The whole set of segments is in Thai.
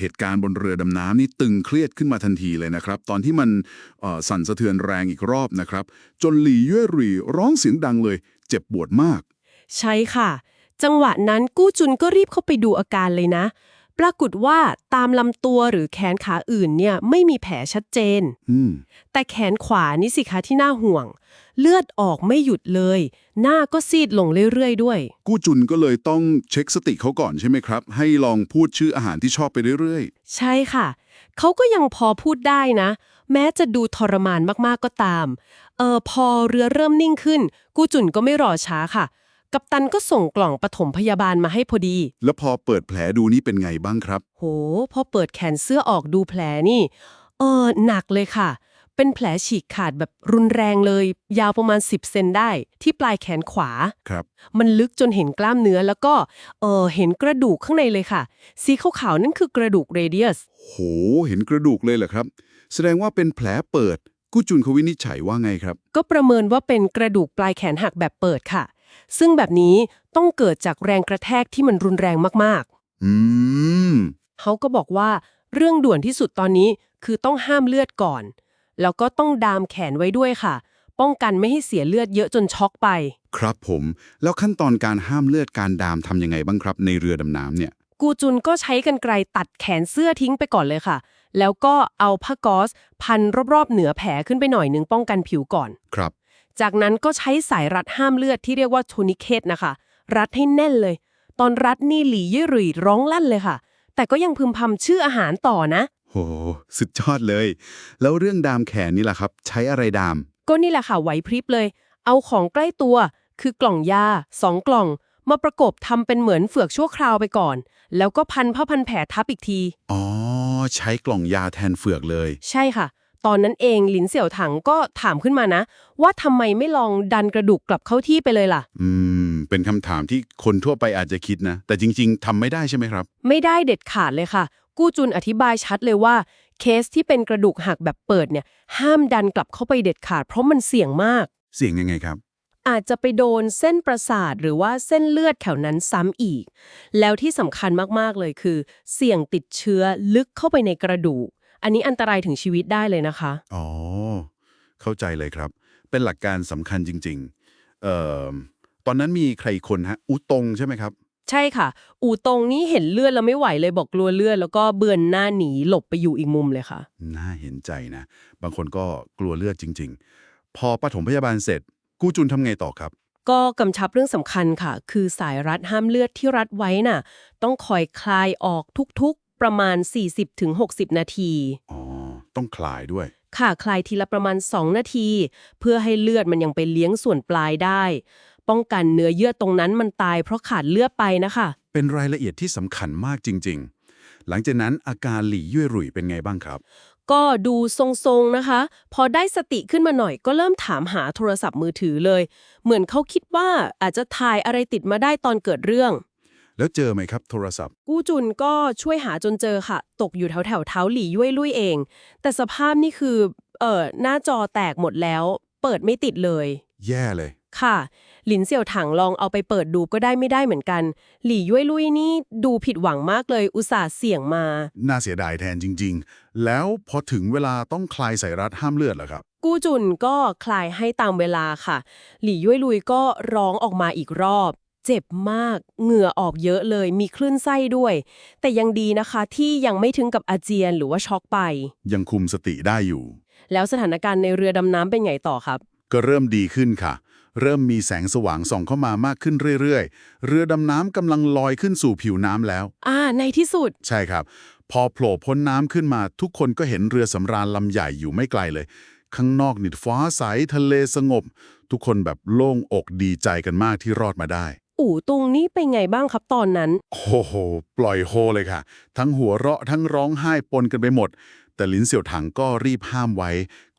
เหตุการณ์บนเรือดำน้ำนี่ตึงเครียดขึ้นมาทันทีเลยนะครับ ตอนที่มันเอ่อสั่นสะเทือนแรงอีกรอบนะครับ จนหลี่เย่หรี่ร้องเสียงดังเลย เจ็บปวดมาก ใช่ค่ะ จังหวะนั้นกู้จุนก็รีบเข้าไปดูอาการเลยนะ ปรากฏว่าตามลำตัวหรือแขนขาอื่นเนี่ยไม่มีแผลชัดเจนอืมแต่แขนขวานี่สิคะที่น่าห่วง เลือดออกไม่หยุดเลย หน้าก็ซีดลงเรื่อยๆด้วย กู้จุนก็เลยต้องเช็คสติเขาก่อนใช่ไหมครับ ให้ลองพูดชื่ออาหารที่ชอบไปเรื่อยใช่ค่ะ เขาก็ยังพอพูดได้นะ แม้จะดูทรมานมากๆก็ตาม เออพอเรือเริ่มนิ่งขึ้น กู้จุนก็ไม่รอช้าค่ะ กัปตันก็ส่งกล่องปฐมพยาบาลมาให้พอดีๆแล้วพอเปิดแผลดูนี่เป็นไงบ้างครับ โห พอเปิดแขนเสื้อออกดูแผลนี่ เออหนักเลยค่ะ เป็นแผลฉีกขาดแบบรุนแรงเลย ยาวประมาณ 10 เซนได้ ที่ปลายแขนขวา ครับ มันลึกจนเห็นกล้ามเนื้อแล้วก็เออเห็นกระดูกข้างในเลยค่ะ สีขาวๆนั่นคือกระดูกเรเดียส โห เห็นกระดูกเลยเหรอครับ แสดงว่าเป็นแผลเปิด กู้จุนเขาวินิจฉัยว่าไงครับ ก็ประเมินว่าเป็นกระดูกปลายแขนหักแบบเปิดค่ะ ซึ่งแบบนี้ต้องเกิดจากแรงกระแทกที่มันรุนแรงมากอืม ๆเขาก็บอกว่าเรื่องด่วนที่สุดตอนนี้คือต้องห้ามเลือดก่อน แล้วก็ต้องดามแขนไว้ด้วยค่ะ ป้องกันไม่ให้เสียเลือดเยอะจนช็อกไป ครับผม แล้วขั้นตอนการห้ามเลือดการดามทำยังไงบ้างครับ ในเรือดำน้ำเนี่ย กูจุนก็ใช้กันไกรตัดแขนเสื้อทิ้งไปก่อนเลยค่ะ แล้วก็เอาผ้าก๊อซพันรอบๆ เหนือแผลขึ้นไปหน่อยหนึ่งป้องกันผิวก่อน ครับ จากนั้นก็ใช้สายรัดห้ามเลือดที่เรียกว่าทูนิเคตนะคะ รัดให้แน่นเลย ตอนรัดนี่หลี่ยี่หรี่ร้องลั่นเลยค่ะ แต่ก็ยังพึมพำชื่ออาหารต่อนะ โห สุดยอดเลย แล้วเรื่องดามแขนนี่ล่ะครับ ใช้อะไรดาม ก็นี่แหละค่ะไหวพริบเลย เอาของใกล้ตัว คือกล่องยาสองกล่อง มาประกบทำเป็นเหมือนเฟือกชั่วคราวไปก่อน แล้วก็พันผ้าพันแผลทับอีกที อ๋อ ใช้กล่องยาแทนเฟือกเลย ใช่ค่ะ ตอนนั้นเองหลินเสี่ยวถังก็ถามขึ้นมานะ ว่าทำไมไม่ลองดันกระดูกกลับเข้าที่ไปเลยล่ะ อืม เป็นคำถามที่คนทั่วไปอาจจะคิดนะ แต่จริง ๆทำไม่ได้ใช่ไหมครับ ไม่ได้เด็ดขาดเลยค่ะกู้จุนอธิบายชัดเลยว่า เคสที่เป็นกระดูกหักแบบเปิดเนี่ย ห้ามดันกลับเข้าไปเด็ดขาด เพราะมันเสี่ยงมาก เสียงยังไงครับ อาจจะไปโดนเส้นประสาทหรือว่าเส้นเลือดแถวนั้นซ้ำอีก แล้วที่สำคัญมากๆเลยคือ เสี่ยงติดเชื้อลึกเข้าไปในกระดูก อันนี้อันตรายถึงชีวิตได้เลยนะคะ อ๋อ เข้าใจเลยครับ เป็นหลักการสำคัญจริง ๆ เอ่อตอนนั้นมีใครอีกคนฮะอุตงใช่ไหมครับ ใช่ค่ะ อูตรงนี้เห็นเลือดแล้วไม่ไหวเลยบอกกลัวเลือดแล้วก็เบือนหน้าหนีหลบไปอยู่อีกมุมเลยค่ะ น่าเห็นใจนะ บางคนก็กลัวเลือดจริง ๆ พอปฐมพยาบาลเสร็จ กู้จุนทำไงต่อครับ ก็กำชับเรื่องสำคัญค่ะ คือสายรัดห้ามเลือดที่รัดไว้น่ะ ต้องคอยคลายออกทุกๆ ประมาณ 40-60 นาที อ๋อ ต้องคลายด้วยค่ะคลายทีละประมาณ 2 นาที เพื่อให้เลือดมันยังไปเลี้ยงส่วนปลายได้ ป้องกันเนื้อเยื่อตรงนั้นมันตายเพราะขาดเลือดไปนะคะ เป็นรายละเอียดที่สำคัญมากจริง ๆ หลังจากนั้นอาการหลี่ยุ่ยหรุ่ยเป็นไงบ้างครับ ก็ดูทรงๆนะคะ พอได้สติขึ้นมาหน่อยก็เริ่มถามหาโทรศัพท์มือถือเลย เหมือนเขาคิดว่าอาจจะถ่ายอะไรติดมาได้ตอนเกิดเรื่อง แล้วเจอไหมครับโทรศัพท์ กู้จุนก็ช่วยหาจนเจอค่ะ ตกอยู่แถวแถวๆเท้าหลี่ยุ่ยลุยเอง แต่สภาพนี่คือ เอ่อหน้าจอแตกหมดแล้ว เปิดไม่ติดเลย แย่เลย ค่ะ หลินเสี่ยวถังลองเอาไปเปิดดูก็ได้ไม่ได้เหมือนกัน หลี่ยุ่ยลุยนี่ดูผิดหวังมากเลยอุตส่าห์เสี่ยงมา น่าเสียดายแทนจริง ๆ แล้วพอถึงเวลาต้องคลายสายรัดห้ามเลือดเหรอครับ กู้จุนก็คลายให้ตามเวลาค่ะ หลี่ยุ่ยลุยก็ร้องออกมาอีกรอบ เจ็บมาก เหงื่อออกเยอะเลย มีคลื่นไส้ด้วย แต่ยังดีนะคะที่ยังไม่ถึงกับอาเจียนหรือว่าช็อกไป ยังคุมสติได้อยู่ แล้วสถานการณ์ในเรือดำน้ำเป็นไงต่อครับ ก็เริ่มดีขึ้นค่ะ เริ่มมีแสงสว่างส่องเข้ามามากขึ้นเรื่อยๆ เรือดำน้ำกำลังลอยขึ้นสู่ผิวน้ำแล้ว อ่า ในที่สุด ใช่ครับ พอโผล่พ้นน้ำขึ้นมาทุกคนก็เห็นเรือสำราญลำใหญ่อยู่ไม่ไกลเลย ข้างนอกนิดฟ้าใสทะเลสงบ ทุกคนแบบโล่งอกดีใจกันมากที่รอดมาได้ อู่ตุงนี่เป็นไงบ้างครับตอนนั้น โอ้โห ปล่อยโฮเลยค่ะ ทั้งหัวเราะทั้งร้องไห้ปนกันไปหมด แต่ลินเสี่ยวถังก็รีบห้ามไว้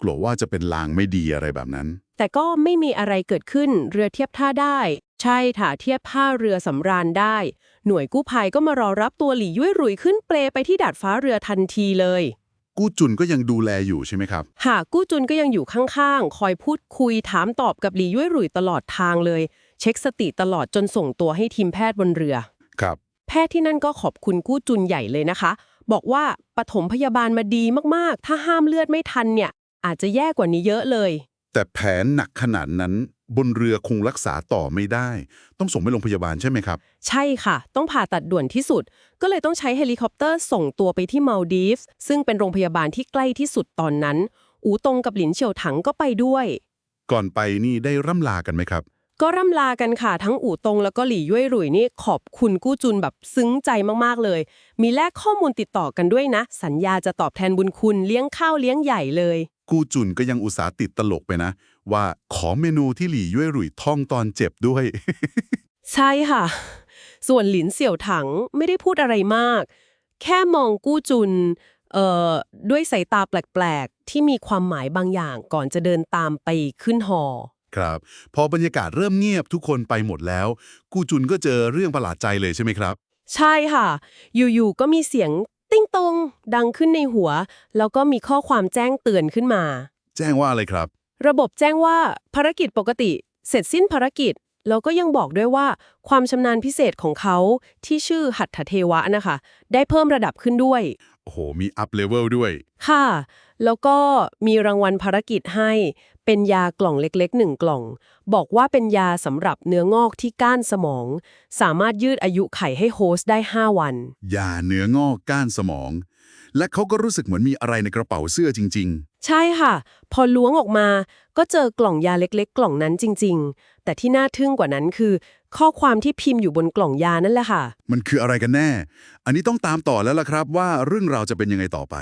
กลัวว่าจะเป็นลางไม่ดีอะไรแบบนั้น แต่ก็ไม่มีอะไรเกิดขึ้นเรือเทียบท่าได้ ใช่ค่ะเทียบท่าเรือสำราญได้ หน่วยกู้ภัยก็มารอรับตัวหลี่ยุ่ยหรุยขึ้นเปลไปที่ดาดฟ้าเรือทันทีเลย กู้จุนก็ยังดูแลอยู่ใช่ไหมครับ หากกู้จุนก็ยังอยู่ข้างๆ คอยพูดคุยถามตอบกับหลี่ยุ่ยหรุยตลอดทางเลย เช็คสติตลอดจนส่งตัวให้ทีมแพทย์บนเรือ ครับ แพทย์ที่นั่นก็ขอบคุณกู้จุนใหญ่เลยนะคะ บอกว่าปฐมพยาบาลมาดีมากๆ ถ้าห้ามเลือดไม่ทันเนี่ย อาจจะแย่กว่านี้เยอะเลย แต่แผลหนักขนาดนั้นบนเรือคงรักษาต่อไม่ได้ ต้องส่งไปโรงพยาบาลใช่ไหมครับ ใช่ค่ะ ต้องผ่าตัดด่วนที่สุด ก็เลยต้องใช้เฮลิคอปเตอร์ส่งตัวไปที่มาลดีฟส์ซึ่งเป็นโรงพยาบาลที่ใกล้ที่สุดตอนนั้น อูตงกับหลินเฉียวถังก็ไปด้วย ก่อนไปนี่ได้ร่ำลากันไหมครับ ก็ร่ำลากันค่ะ ทั้งอู่ตงแล้วก็หลี่ย่วยหลุยนี่ขอบคุณกู้จุนแบบซึ้งใจมากๆเลย มีแลกข้อมูลติดต่อกันด้วยนะ สัญญาจะตอบแทนบุญคุณเลี้ยงข้าวเลี้ยงใหญ่เลย กูจุนก็ยังอุตส่าห์ติดตลกไปนะ ว่าขอเมนูที่หลี่ย่วยหรุ่ยท่องตอนเจ็บด้วย ใช่ค่ะ ส่วนหลินเสี่ยวถังไม่ได้พูดอะไรมาก แค่มองกู้จุนเอ่อด้วยสายตาแปลกๆ ที่มีความหมายบางอย่างก่อนจะเดินตามไปขึ้นหอ ครับ พอบรรยากาศเริ่มเงียบทุกคนไปหมดแล้ว กูจุนก็เจอเรื่องประหลาดใจเลยใช่ไหมครับ ใช่ค่ะ อยู่ๆ ก็มีเสียง ติ้งตงดังขึ้นในหัว แล้วก็มีข้อความแจ้งเตือนขึ้นมา แจ้งว่าอะไรครับ ระบบแจ้งว่าภารกิจปกติ เสร็จสิ้นภารกิจ แล้วก็ยังบอกด้วยว่า ความชำนาญพิเศษของเขาที่ชื่อหัตถเทวะนะคะ ได้เพิ่มระดับขึ้นด้วย โอ้โห มีอัพเลเวลด้วย ค่ะ แล้วก็มีรางวัลภารกิจให้ เป็นยากล่องเล็กๆหนึ่งกล่อง บอกว่าเป็นยาสำหรับเนื้องอกที่ก้านสมอง สามารถยืดอายุไขให้โฮสต์ได้ 5 วัน ยาเนื้องอกก้านสมอง และเขาก็รู้สึกเหมือนมีอะไรในกระเป๋าเสื้อจริงใช่ค่ะ พอล้วงออกมาก็เจอกล่องยาเล็กๆ กล่องนั้นจริง ๆ แต่ที่น่าทึ่งกว่านั้นคือ ข้อความที่พิมพ์อยู่บนกล่องยานั่นแหละค่ะๆมันคืออะไรกันแน่ อันนี้ต้องตามต่อแล้วล่ะครับว่าเรื่องราวจะเป็นยังไงต่อไป